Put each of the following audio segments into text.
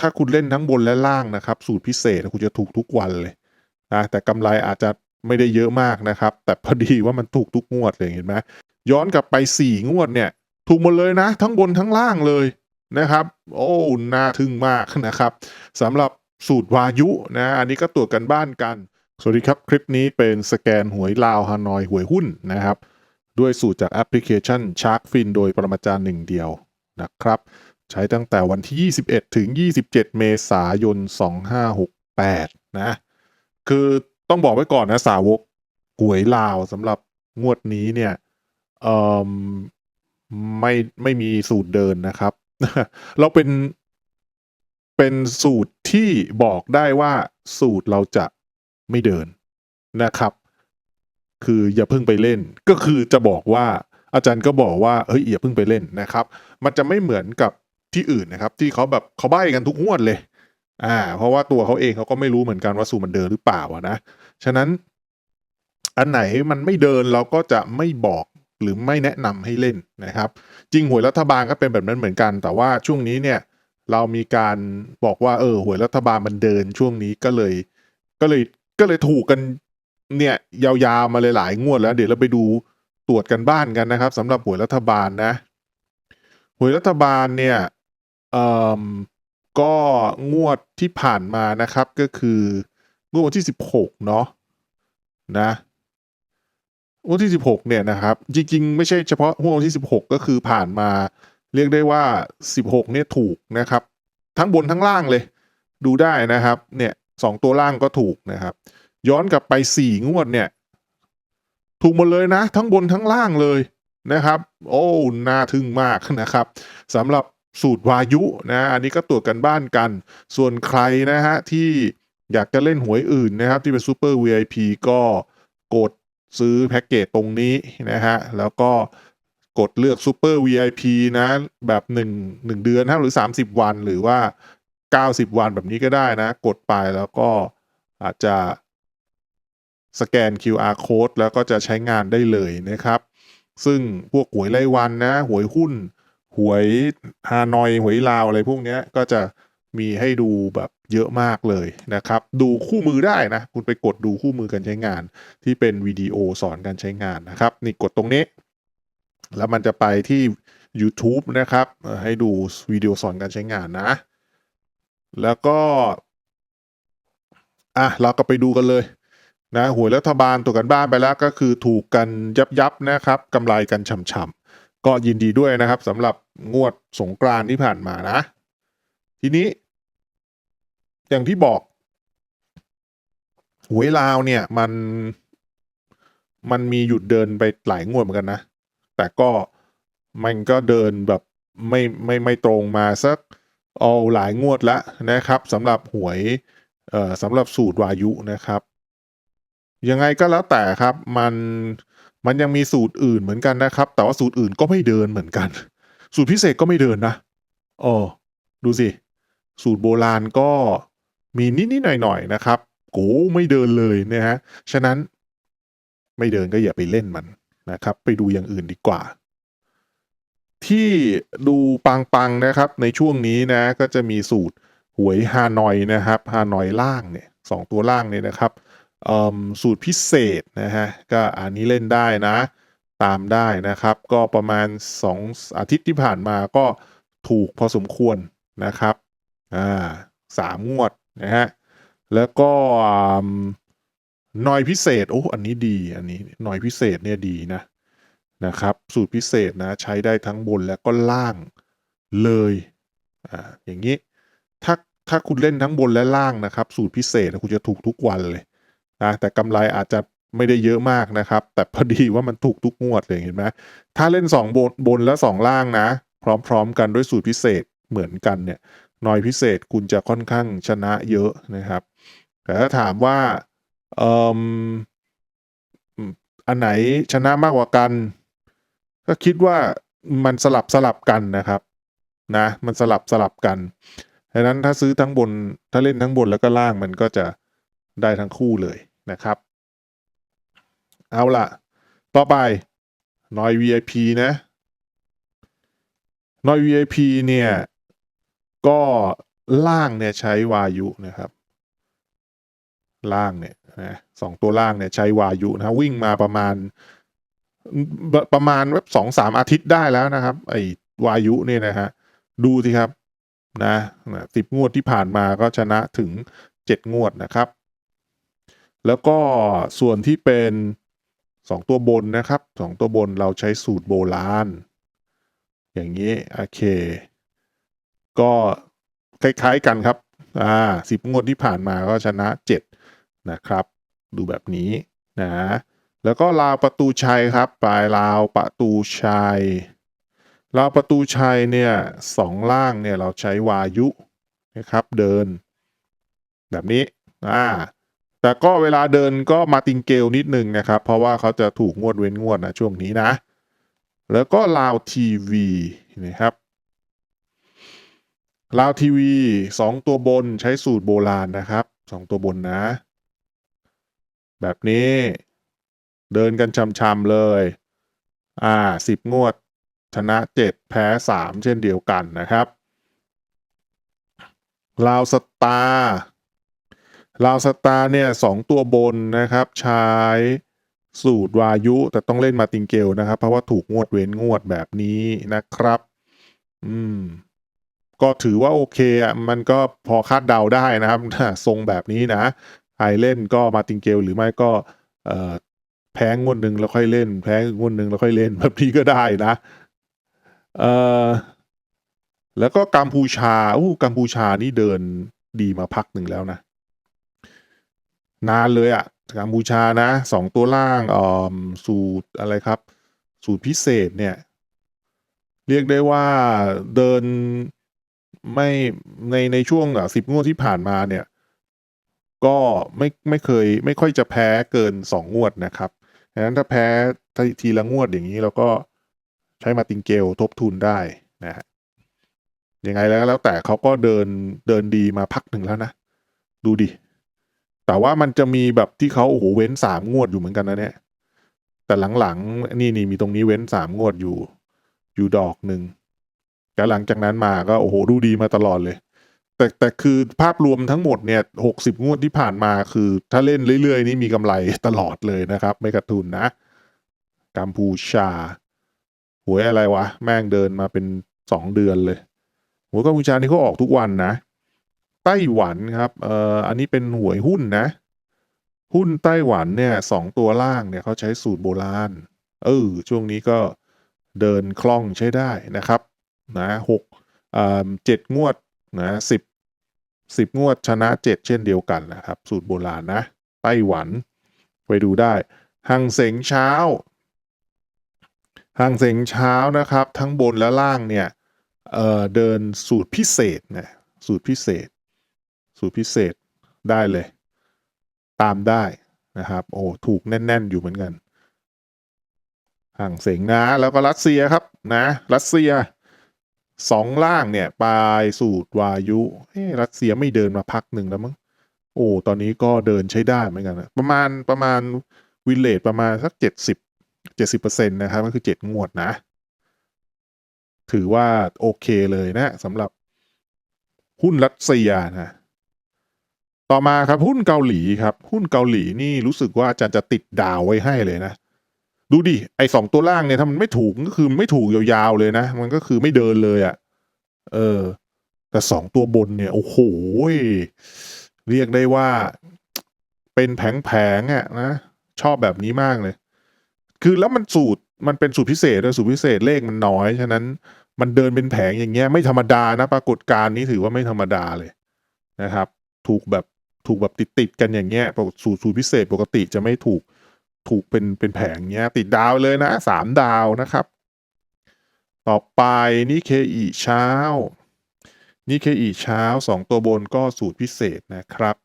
ถ้าคุณเล่นทั้งบนและล่างนะครับ สูตรพิเศษคุณจะถูกทุกวันเลยนะแต่กำไรอาจจะไม่ได้เยอะมากนะครับ แต่พอดีว่ามันถูกทุกงวดเลยเห็นไหมย้อนกลับไป 4 งวดเนี่ย ถูกหมดเลยนะ ทั้งบนทั้งล่างเลยนะครับ โอ้น่าทึ่งมากนะครับสำหรับสูตรวายุนะอันนี้ก็ตรวจกันบ้านกัน สวัสดีครับ คลิปนี้เป็นสแกนหวยลาวฮานอยหวยหุ้นนะครับ ด้วยสูตรจากแอปพลิเคชัน Sharkfin โดยปรมาจารย์หนึ่งเดียวนะครับ ใช้ตั้งแต่วันที่ 21 ถึง 27 เมษายน 2568 นะ คือต้องบอกไว้ก่อนนะ สาวกหวยลาวสำหรับงวดนี้เนี่ยเอ่อไม่ไม่มีสูตรเดินนะครับ เราเป็นเป็นสูตรที่บอกได้ว่าสูตรเราจะไม่เดินนะครับ คืออย่าเพิ่งไปเล่น ก็คือจะบอกว่าอาจารย์ก็บอกว่าเฮ้ยอย่าเพิ่งไปเล่นนะครับ มันจะไม่เหมือนกับ ที่อื่นนะครับ ที่เขาแบบเขาใบ้กันทุกงวดเลย อ่า เพราะว่าตัวเขาเองเขาก็ไม่รู้เหมือนกันว่าสูตรมันเดินหรือเปล่าอะนะฉะนั้น อันไหนมันไม่เดินเราก็จะไม่บอกหรือไม่แนะนำให้เล่นนะครับ จริงหวยรัฐบาลก็เป็นแบบนั้นเหมือนกัน แต่ว่าช่วงนี้เนี่ย เรามีการบอกว่าเออหวยรัฐบาลมันเดินช่วงนี้ก็เลย ก็เลยก็เลยถูกกันเนี่ยยาวๆมาเลยหลายงวดแล้ว เดี๋ยวเราไปดูตรวจกันบ้านกันนะครับสำหรับหวยรัฐบาลนะหวยรัฐบาลเนี่ย ก็งวดที่ผ่านมานะครับก็คืองวดวันที่สิบหกเนาะนะงวดที่สิบหกเนี่ยนะครับ จริง ๆ ไม่ใช่เฉพาะงวดวันที่สิบหกก็คือผ่านมา เรียกได้ว่าสิบหกเนี่ยถูกนะครับ ทั้งบนทั้งล่างเลย ดูได้นะครับ เนี่ยสองตัวล่างก็ถูกนะครับ ย้อนกลับไปสี่งวดเนี่ย ถูกหมดเลยนะ ทั้งบนทั้งล่างเลยนะครับ โอ้น่าทึ่งมากนะครับสำหรับ สูตรวายุนะอันนี้ก็ตรวจกันบ้านกัน ส่วนใครนะฮะที่อยากจะเล่นหวยอื่นนะครับ ที่เป็นซูเปอร์ VIP ก็กดซื้อแพ็กเกจตรงนี้นะฮะแล้วก็กดเลือกซูเปอร์ VIP นะ แบบ1 1เดือนนะหรือ 30 วันหรือว่า 90 วันแบบนี้ก็ได้นะ กดไปแล้วก็อาจจะสแกน QR code แล้วก็จะใช้งานได้เลยนะครับ ซึ่งพวกหวยรายวันนะ หวยหุ้น หวยฮานอยหวยลาวอะไรพวกเนี้ยก็จะมีให้ดูแบบเยอะมากเลยนะครับ ดูคู่มือได้นะ คุณไปกดดูคู่มือการใช้งาน ที่เป็นวิดีโอสอนการใช้งานนะครับ นี่กดตรงนี้ แล้วมันจะไปที่ YouTube นะครับ ให้ดูวิดีโอสอนการใช้งานนะ แล้วก็อะเราก็ไปดูกันเลยนะหวยรัฐบาลตัวกันบ้านไปแล้วก็คือถูกกันยับยับนะครับกำไรกันฉ่ำ ก็ยินดีด้วยนะครับสำหรับงวดสงกรานที่ผ่านมานะ ทีนี้ อย่างที่บอกหวยลาวเนี่ยมันมันมีหยุดเดินไปหลายงวดเหมือนกันนะ แต่ก็มันก็เดินแบบไม่ไม่ไม่ตรงมาสักเอาหลายงวดล้วนะครับสำหรับหวยเอ่อสำหรับสูตรวายุนะครับ ยังไงก็แล้วแต่ครับมัน มันยังมีสูตรอื่นเหมือนกันนะครับ แต่ว่าสูตรอื่นก็ไม่เดินเหมือนกัน สูตรพิเศษก็ไม่เดินนะอ๋อดูสิ สูตรโบราณก็มีนิดๆหน่อยๆนะครับโก้ไม่เดินเลยนะฮะฉะนั้นไม่เดินก็อย่าไปเล่นมันนะครับ ไปดูอย่างอื่นดีกว่า ที่ดูปังๆนะครับ ในช่วงนี้นะก็จะมีสูตรหวยฮานอยนะครับฮานอยล่างเนี่ยสองตัวล่างเนี่ยนะครับ สูตรพิเศษนะฮะก็อันนี้เล่นได้นะ ตามได้นะครับ ก็ประมาณ 2 อาทิตย์ที่ผ่านมาก็ถูกพอสมควรนะครับอ่าสามงวดนะฮะแล้วก็อ่อยพิเศษโอ้อันนี้ดีอันนี้หน่อยพิเศษเนี่ยดีนะนะครับ สูตรพิเศษนะใช้ได้ทั้งบนและก็ล่างเลยอ่าอย่างนี้ถ้าถ้าคุณเล่นทั้งบนและล่างนะครับ สูตรพิเศษคุณจะถูกทุกวันเลย นะแต่กำไรอาจจะไม่ได้เยอะมากนะครับ แต่พอดีว่ามันถูกทุกงวดเลยเห็นไหมถ้าเล่นสองบนบนและสองล่างนะ พร้อมๆกันด้วยสูตรพิเศษเหมือนกันเนี่ยหน่อยพิเศษคุณจะค่อนข้างชนะเยอะนะครับ แต่ถ้าถามว่าเอ่มอันไหนชนะมากกว่ากัน ก็คิดว่ามันสลับสลับกันนะครับนะมันสลับสลับกันดังนั้นถ้าซื้อทั้งบนถ้าเล่นทั้งบนแล้วก็ล่างมันก็จะได้ทั้งคู่เลย นะครับ เอาล่ะต่อไปนอย VIP นะนอย VIP เนี่ย ก็ล่างเนี่ยใช้วายุนะครับ ล่างเนี่ยนะสองตัวล่างเนี่ยใช้วายุนะวิ่งมาประมาณประประมาณแบบสองสามอาทิตย์ได้แล้วนะครับ ไอ้วายุเนี่ยนะฮะดูสิครับนะสิบงวดที่ผ่านมาก็ชนะถึงเจ็ดงวดนะครับ แล้วก็ส่วนที่เป็นสองตัวบนนะครับสองตัวบนเราใช้สูตรโบราณ อย่างนี้ โอเค ก็คล้ายๆกันครับ อ่าสิบงวดที่ผ่านมาก็ชนะเจ็ดนะครับ ดูแบบนี้นะ แล้วก็ราวประตูชัยครับ ปลายราวประตูชัยราวประตูชัยเนี่ยสองล่างเนี่ยเราใช้วายุนะครับเดิน แบบนี้ อ่า แต่ก็เวลาเดินก็มาติงเกลนิดนึงนะครับ เพราะว่าเขาจะถูกงวดเว้นงวดนะช่วงนี้นะ แล้วก็ลาวทีวีนะครับลาวทีวีสองตัวบนใช้สูตรโบราณนะครับสองตัวบนนะ แบบนี้ เดินกันช้ำๆเลย อ่าสิบงวด ชนะเจ็ดแพ้สามเช่นเดียวกันนะครับลาวสตาร์ ลาวสตาร์เนี่ยสองตัวบนนะครับ ใช้สูตรวายุ แต่ต้องเล่นมาติงเกลนะครับ เพราะว่าถูกงวดเว้นงวดแบบนี้นะครับ อืม ก็ถือว่าโอเคอะมันก็พอคาดเดาได้นะครับทรงแบบนี้นะใครเล่นก็มาติงเกลหรือไม่ก็แพ้งวดหนึ่งแล้วค่อยเล่น แพ้งวดหนึ่งแล้วค่อยเล่น แบบนี้ก็ได้นะเออแล้วก็กัมพูชาอู้กัมพูชานี่เดินดีมาพักหนึ่งแล้วนะ นานเลยอะกัมพูชานะสองตัวล่างอ่อสูตรอะไรครับ สูตรพิเศษเนี่ย เรียกได้ว่าเดินไม่ในในช่วงสิบงวดที่ผ่านมาเนี่ย ก็ไม่ไม่เคยไม่ค่อยจะแพ้เกินสองงวดนะครับดังนั้นถ้าแพ้ทีละงวดอย่างนี้เราก็ใช้มาติงเกลทบทุนได้นะฮะยังไงแล้วแล้วแต่เขาก็เดินเดินดีมาพักหนึ่งแล้วนะ ดูดิ แต่ว่ามันจะมีแบบที่เขาโอ้โหเว้นสามงวดอยู่เหมือนกันนะเนี่ย แต่หลังๆนี่นี่มีตรงนี้เว้นสามงวดอยู่ อยู่ดอกหนึ่งแล้วหลังจากนั้นมาก็โอ้โหดูดีมาตลอดเลย แต่แต่คือภาพรวมทั้งหมดเนี่ยหกสิบงวดที่ผ่านมาคือ ถ้าเล่นเรื่อยๆ นี่มีกำไรตลอดเลยนะครับ ไม่กระทุนนะกัมพูชาหวยอะไรวะ แม่งเดินมาเป็นสองเดือนเลยหวยกัมพูชานี่เขาออกทุกวันนะ ไต้หวันครับเอ่ออันนี้เป็นหวยหุ้นนะ หุ้นไต้หวันเนี่ยสองตัวล่างเนี่ยเขาใช้สูตรโบราณ เออช่วงนี้ก็เดินคล่องใช้ได้นะครับนะหกอ่าเจ็ดงวดนะสิบสิบงวดชนะเจ็ดเช่นเดียวกันนะครับ สูตรโบราณนะไต้หวัน ไปดูได้หังเสงเช้าหังเสงเช้านะครับ ทั้งบนและล่างเนี่ยเอ่อเดินสูตรพิเศษนะสูตรพิเศษ สูตรพิเศษได้เลย ตามได้นะครับ โอ้ถูกแน่น ๆ อยู่เหมือนกันห่างเสงนะ แล้วก็รัสเซียครับนะ รัสเซียสองล่างเนี่ยปลายสูตรวายุเอ้รัสเซียไม่เดินมาพักหนึ่งแล้วมั้งโอ้ตอนนี้ก็เดินใช้ได้เหมือนกันนะประมาณประมาณวินเลทประมาณสักเจ็ดสิบเจ็ดสิบเปอร์เซ็นต์นะครับก็คือเจ็ดงวดนะ ถือว่าโอเคเลยนะสำหรับหุ้นรัสเซียนะ ต่อมาครับหุ้นเกาหลีครับ หุ้นเกาหลีนี่รู้สึกว่าอาจารย์จะติดดาวไว้ให้เลยนะ ดูดิ ไอสองตัวล่างเนี่ยถ้ามันไม่ถูกก็คือไม่ถูกยาวๆเลยนะ มันก็คือไม่เดินเลยอะ่ะ เออ แต่สองตัวบนเนี่ยโอ้โหเรียกได้ว่าเป็นแผงๆอะนะชอบแบบนี้มากเลย คือแล้วมันสูตรมันเป็นสูตรพิเศษด้วยสูตรพิเศษเลขมันน้อยฉะนั้นมันเดินเป็นแผงอย่างเงี้ยไม่ธรรมดานะ ปรากฏการณ์นี้ถือว่าไม่ธรรมดาเลยนะครับ ถูกแบบ ถูกแบบติดติดๆกันอย่างเงี้ยสูตรสูตรพิเศษปกติจะไม่ถูกถูกเป็นเป็นแผงเงี้ย ติดดาวเลยนะสามดาวนะครับ ต่อไปนี่เคอีเช้านี่เคอีเช้าสองตัวบนก็สูตรพิเศษนะครับ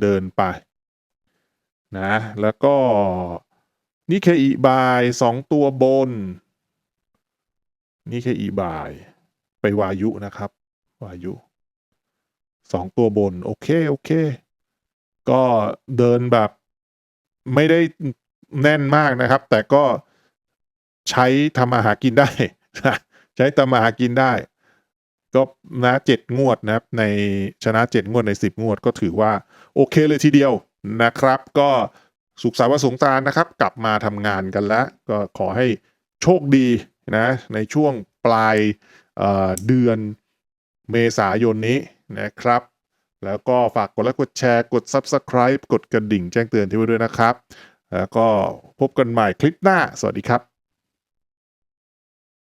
เดินไปนะแล้วก็นี่เคอีบายสองตัวบนนี่เคอีบาย ไปวายุนะครับ วายุ สองตัวบน โอเค โอเค ก็เดินแบบไม่ได้แน่นมากนะครับ แต่ก็ใช้ทำมาหากินได้ ใช้ทำมาหากินได้ ก็นะเจ็ดงวดนะครับ ในชนะเจ็ดงวดในสิบงวดก็ถือว่า โอเคเลยทีเดียวนะครับ ก็สุขสันต์วันสงกรานต์นะครับ กลับมาทำงานกันแล้ว ก็ขอให้โชคดีนะ ในช่วงปลายเเดือนเมษายนนี้ นะครับ แล้วก็ฝากกดไลค์กดแชร์กด Subscribe กดกระดิ่งแจ้งเตือนที่ไว้ด้วยนะครับ แล้วก็พบกันใหม่คลิปหน้า สวัสดีครับ